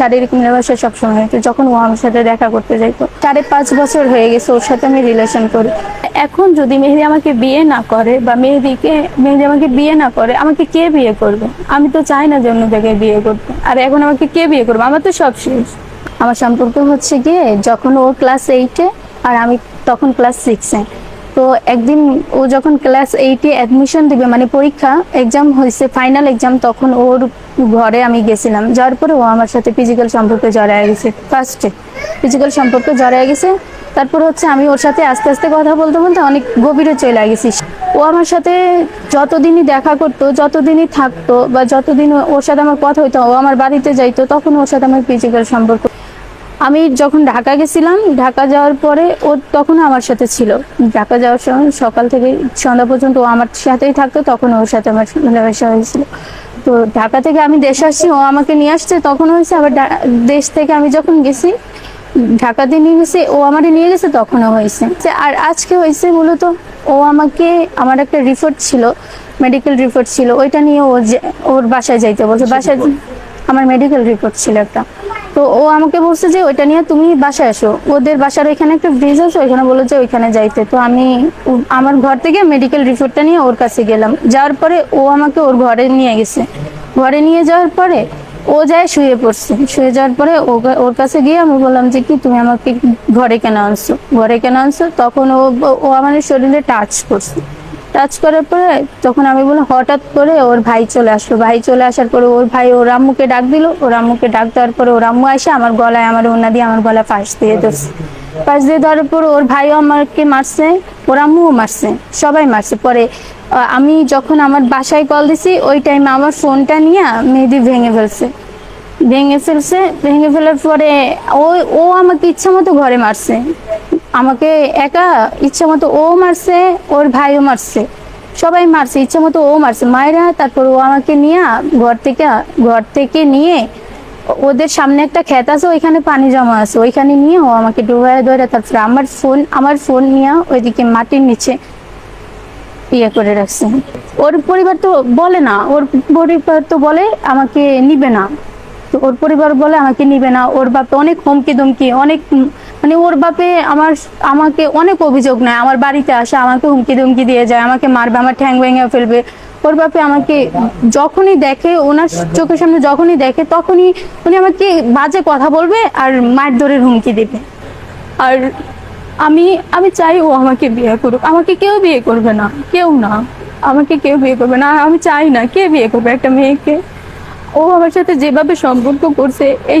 শারীরিক মেলামেশা সবসময় হতো যখন ও আমার সাথে দেখা করতে যাইতো সাড়ে পাঁচ বছর হয়ে গেছে ওর সাথে আমি রিলেশন করি। এখন যদি মেহেদি আমাকে বিয়ে না করে বা মেহেদিকে, মেহেদি আমাকে বিয়ে না করে, আমাকে কে বিয়ে করবে? আমি তো চাই না যে অন্য জায়গায় বিয়ে করতে। আর এখন আমাকে কে বিয়ে করবে? আমার তো সব শেষ। আমার সম্পর্ক হচ্ছে গিয়ে যখন ও ক্লাস এইটে আর আমি তখন ক্লাস সিক্সে তো একদিন ও যখন ক্লাস এইটে অ্যাডমিশন দিবে মানে পরীক্ষা এক্সাম হয়েছে ফাইনাল এক্সাম তখন ওর ঘরে আমি গেছিলাম। যাওয়ার পরে ও আমার সাথে ফিজিক্যাল সম্পর্কে জড়ায় গেছে। ফার্স্টে ফিজিক্যাল সম্পর্কে জড়ায় গেছে। তারপর হচ্ছে আমি ওর সাথে আস্তে আস্তে কথা বলতে বলতে অনেক গভীরে চলে গেছি। ও আমার সাথে যতদিনই দেখা করতো, যতদিনই থাকতো বা যতদিন ওর সাথে আমার কথা হইতো, ও আমার বাড়িতে যাইতো, তখন ওর সাথে আমার ফিজিক্যাল সম্পর্ক আমি যখন ঢাকা গেছিলাম ঢাকা যাওয়ার পরে ও তখন আমার সাথে ছিল। ঢাকা যাওয়ার সময় সকাল থেকে সন্ধ্যা পর্যন্ত ও আমার সাথেই থাকতো তখন ওর সাথে আমার মেলামেশা হয়েছিল। তো ঢাকা থেকে আমি দেশে আসছি ও আমাকে নিয়ে আসছে তখন হয়েছে। আবার দেশ থেকে আমি যখন গেছি ঢাকাতে নিয়ে গেছে ও আমারে নিয়ে গেছে তখনও হয়েছে। আর আজকে হয়েছে মূলত ও আমাকে আমার একটা রিপোর্ট ছিল মেডিকেল রিপোর্ট ছিল। ওইটা নিয়ে ও ওর বাসায় যাইতে বলছে। বাসায় আমার মেডিকেল রিপোর্ট ছিল একটা। তো ও আমাকে বলছে যে ওইটা নিয়ে তুমি বাসায় আসো। ওদের বাসার ওইখানে একটা ব্রিজ আছে, ওইখানে বলে যে ওইখানে যাইতে। তো আমি আমার ঘর থেকে মেডিকেল রিপোর্টটা নিয়ে ওর কাছে গেলাম। যাওয়ার পরে ও আমাকে ওর ঘরে নিয়ে গেছে। ঘরে নিয়ে যাওয়ার পরে ও যায় শুয়ে পড়ছে। শুয়ে যাওয়ার পরে ওর কাছে গিয়ে আমি বললাম যে কি তুমি আমাকে ঘরে কেন আনছো? ঘরে কেন আনছো? তখন ও ও আমার শরীরে টাচ করছে। টাচ করার পরে তখন আমি বললাম, হঠাৎ করে ওর ভাই চলে আসলো। ভাই চলে আসার পরে ওর ভাই ওর আম্মুকে ডাক দিল। ওর আম্মুকে ডাক দেওয়ার পরে ওর আম্মু আসে আমার গলায় আমার ওনা দিয়ে আমার গলায় ফাঁস দিয়ে ধরছে ফাঁস দিয়ে ধরার পর ওর ভাইও আমাকে মারছে, ওর আম্মুও মারছে, সবাই মারছে। পরে আমি যখন আমার বাসায় কল দিছি, ওই টাইমে আমার ফোনটা নিয়ে মেহেদি ভেঙে ফেলছে। ভেঙে ফেলছে, ভেঙে ফেলার পরে ও ও আমাকে ইচ্ছা মতো ঘরে মারছে। আমাকে একা ইচ্ছা মতো ও মারছে, ওর ভাইও মারছে। সবাই মারছে, ইচ্ছা মতো ও মারছে। মায়েরা তারপর ও আমাকে নিয়ে ঘর থেকে ঘর থেকে নিয়ে ওদের সামনে একটা ক্ষেত আছে, ওইখানে পানি জমা আছে। ওইখানে নিয়ে ও আমাকে ডুবায় ধরে তারপরে আমার ফোন আমার ফোন নিয়ে ওইদিকে মাটির নিচে ইয়ে করে রাখছে। ওর পরিবার তো বলে না, ওর পরিবার তো বলে আমাকে নিবে না। তো ওর পরিবার বলে আমাকে নিবে না। ওর বাপে অনেক হুমকি দুমকি অনেক মানে ওর বাপে আমার, আমাকে অনেক অভিযোগ নেয়, আমার বাড়িতে আসে, আমাকে হুমকি দুমকি দিয়ে যায়, আমাকে মারবে, আমার ঠ্যাং ভেঙে ফেলবে। ওর বাপে আমাকে যখনই দেখে, ওনার চোখের সামনে যখনই দেখে, তখনই উনি আমাকে বাজে কথা বলবে আর মায়ের ধরে হুমকি দেবে। আর আমি আমি চাই ও আমাকে বিয়ে করুক। আমাকে কেউ বিয়ে করবে না, কেউ না। আমাকে কেউ বিয়ে করবে না, আমি চাই না, কে বিয়ে করবে? একটা মেয়েকে। ও আমার সাথে যেভাবে সম্পর্ক করছে, এই